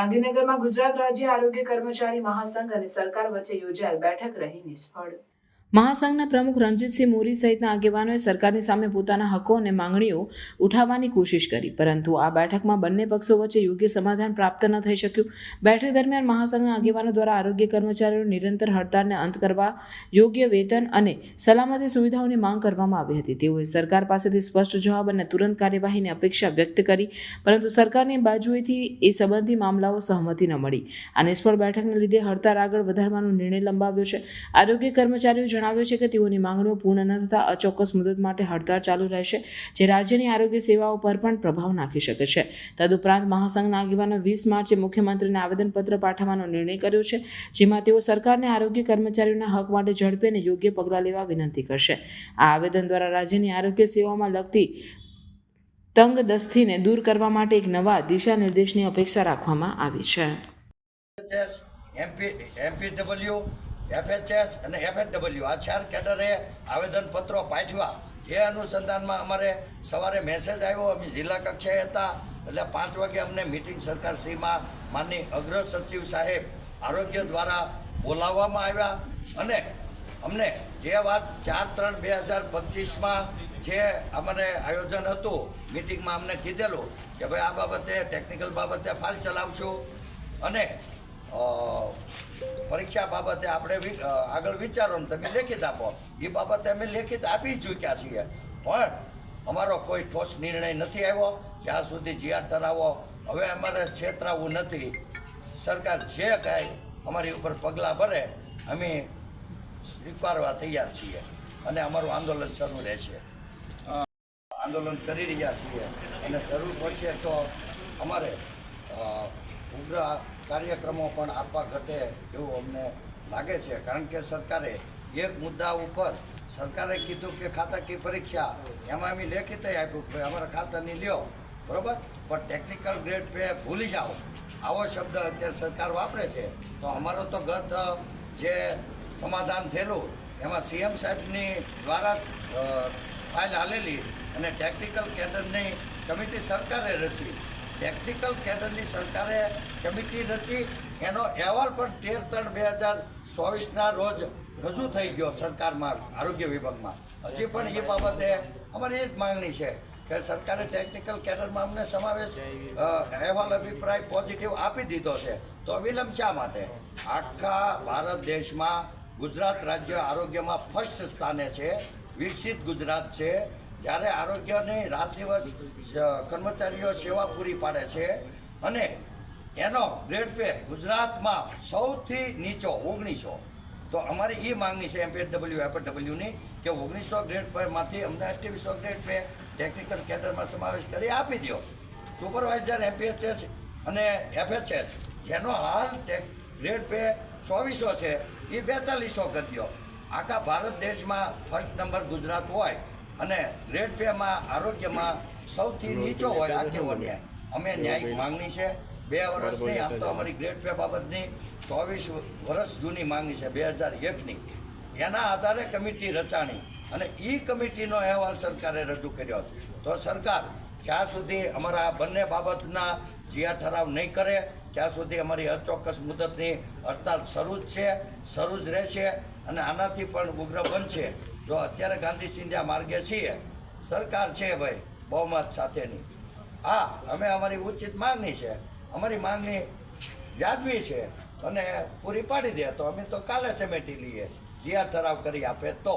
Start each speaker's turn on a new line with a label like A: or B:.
A: ગાંધીનગરમાં ગુજરાત રાજ્ય આરોગ્ય કર્મચારી મહાસંઘ અને સરકાર વચ્ચે યોજાયેલ બેઠક રહી નિષ્ફળ. મહાસંઘના પ્રમુખ રણજીતસિંહ મોરી સહિતના આગેવાનોએ સરકારની સામે પોતાના હકો અને માંગણીઓ ઉઠાવવાની કોશિશ કરી. પરંતુ આ બેઠકમાં બંને પક્ષો વચ્ચે યોગ્ય સમાધાન પ્રાપ્ત ન થઈ શક્યું. બેઠક દરમિયાન મહાસંઘના આગેવાનો દ્વારા આરોગ્ય કર્મચારીઓ નિરંતર હડતાળને અંત કરવા, યોગ્ય વેતન અને સલામતી સુવિધાઓની માંગ કરવામાં આવી હતી. તેઓએ સરકાર પાસેથી સ્પષ્ટ જવાબ અને તુરંત કાર્યવાહીની અપેક્ષા વ્યક્ત કરી, પરંતુ સરકારની બાજુએથી એ સંબંધી મામલાઓ સહમતિ ન મળી. આ નિષ્ફળ બેઠકને લીધે હડતાળ આગળ વધારવાનો નિર્ણય લંબાવ્યો છે. આરોગ્ય કર્મચારીઓ જણાવ્યું છે કે તેઓની માંગણીઓ પૂર્ણ ન થતાં અચોક્કસ મુદત માટે હડતાળ ચાલુ રહેશે, જે રાજ્યની આરોગ્ય સેવાઓ પર પણ પ્રભાવ નાખી શકે છે. તદુપરાંત મહાસંઘના આગેવાનો વીસ માર્ચે મુખ્યમંત્રીને આવેદનપત્ર પાઠવવાનો નિર્ણય કર્યો છે, જેમાં તેઓ સરકારને આરોગ્ય કર્મચારીઓના હક માટે ઝડપે અને યોગ્ય પગલાં લેવા વિનંતી કરશે. આ આવેદન દ્વારા રાજ્યની આરોગ્ય સેવાઓમાં લગતી તંગદસ્તીને દૂર કરવા માટે એક નવા દિશા નિર્દેશની અપેક્ષા રાખવામાં આવી છે.
B: એમપી એમપીડબલ્યુ એફએચએસ અને એફએચડબલ્યુ આ ચાર કેડરે આવેદનપત્રો પાઠવ્યા. એ અનુસંધાનમાં અમારે સવારે મેસેજ આવ્યો, અમે જિલ્લા કક્ષાએ હતા. એટલે પાંચ વાગે અમને મિટિંગ સરકારશ્રીમાં માનની અગ્ર સચિવ સાહેબ આરોગ્ય દ્વારા બોલાવવામાં આવ્યા. અને અમને જે વાત ચાર ત્રણ બે હજાર પચીસમાં જે અમારે આયોજન હતું, મિટિંગમાં અમને કીધેલું કે ભાઈ આ બાબતે ટેકનિકલ બાબતે ફાઇલ ચલાવશું. અને પરીક્ષા બાબતે આપણે આગળ વિચારો ને તમે લેખિત આપો. એ બાબતે અમે લેખિત આપી ચૂક્યા છીએ. પણ અમારો કોઈ ઠોસ નિર્ણય નથી આવ્યો. જ્યાં સુધી જીઆર ધરાવો હવે અમારે છેતરાવું નથી. સરકાર જે કાંઈ અમારી ઉપર પગલાં ભરે, અમે સ્વીકારવા તૈયાર છીએ. અને અમારું આંદોલન શરૂ રહેશે આંદોલન કરી રહ્યા છીએ. અને જરૂર પડશે તો અમારે ઉગ્ર કાર્યક્રમો પણ આપવા ઘટે એવું અમને લાગે છે. કારણ કે સરકારે એક મુદ્દા ઉપર સરકારે કીધું કે ખાતાકી પરીક્ષા, એમાં અમે લેખિત આપ્યું કે અમારા ખાતાની લ્યો. બરોબર? પણ ટેકનિકલ ગ્રેડ પે ભૂલી જાઓ. આવો શબ્દ અત્યારે સરકાર વાપરે છે. તો અમારો તો ગત જે સમાધાન થયેલું, એમાં સીએમ સાહેબની દ્વારા ફાઇલ હાલેલી અને ટેકનિકલ કેન્દ્રની કમિટી સરકારે રચી. ટેકનિકલ કેડરની સરકારે કમિટી રચી એનો અહેવાલ પણ તેર ત્રણ બે હજાર ચોવીસના રોજ રજૂ થઈ ગયો સરકારમાં, આરોગ્ય વિભાગમાં. હજી પણ એ બાબતે અમારી એ જ માગણી છે કે સરકારે ટેકનિકલ કેડરમાં અમને સમાવેશ અહેવાલ અભિપ્રાય પોઝિટિવ આપી દીધો છે. તો વિલંબ શા માટે? આખા ભારત દેશમાં ગુજરાત રાજ્ય આરોગ્યમાં ફર્સ્ટ સ્થાને છે, વિકસિત ગુજરાત છે જ્યારે આરોગ્યની રાત દિવસ કર્મચારીઓ સેવા પૂરી પાડે છે અને એનો ગ્રેડ પે ગુજરાતમાં સૌથી નીચો, ઓગણીસો, તો અમારી એ માંગણી છે એમપીડબલ્યુ એપડબલ્યુની કે ઓગણીસો ગ્રેડ પરમાંથી અમને અઠ્યાવીસો ગ્રેડ પે ટેકનિકલ કેડરમાં સમાવેશ કરી આપી દો. સુપરવાઇઝર એમપીએચએસ અને એફએચએસ જેનો હાલ ગ્રેડ પે ચોવીસો છે એ બેતાલીસો કરી દો. આખા ભારત દેશમાં ફર્સ્ટ નંબર ગુજરાત હોય અને ગ્રેડ પેમાં આરોગ્યમાં સૌથી નીચો હોય આ કેવો ન્યાય અમે ન્યાયિક માંગણી છે. બે વર્ષની આમ તો અમારી ગ્રેડ પે બાબતની ચોવીસ વર્ષ જૂની માંગણી છે બે હજાર એકની. એના આધારે કમિટી રચાણી અને એ કમિટીનો અહેવાલ સરકારે રજૂ કર્યો તો સરકાર જ્યાં સુધી અમારા બંને બાબતના જીઆર ઠરાવ નહીં કરે ત્યાં સુધી અમારી અચોક્કસ મુદતની હડતાલ શરૂ જ છે શરૂ જ રહેશે અને આનાથી પણ ઉગ્ર બનશે. જો અત્યારે ગાંધી સિંધિયા માર્ગે છીએ, સરકાર છે ભાઈ, બહુમત સાથેની. હા, અમે અમારી ઉચિત માંગણી છે. અમારી માંગણી વ્યાજબી છે અને પૂરી પાડી દે તો અમે તો કાલે સમેટી લઈએ. જીયા ઠરાવ કરી આપે તો.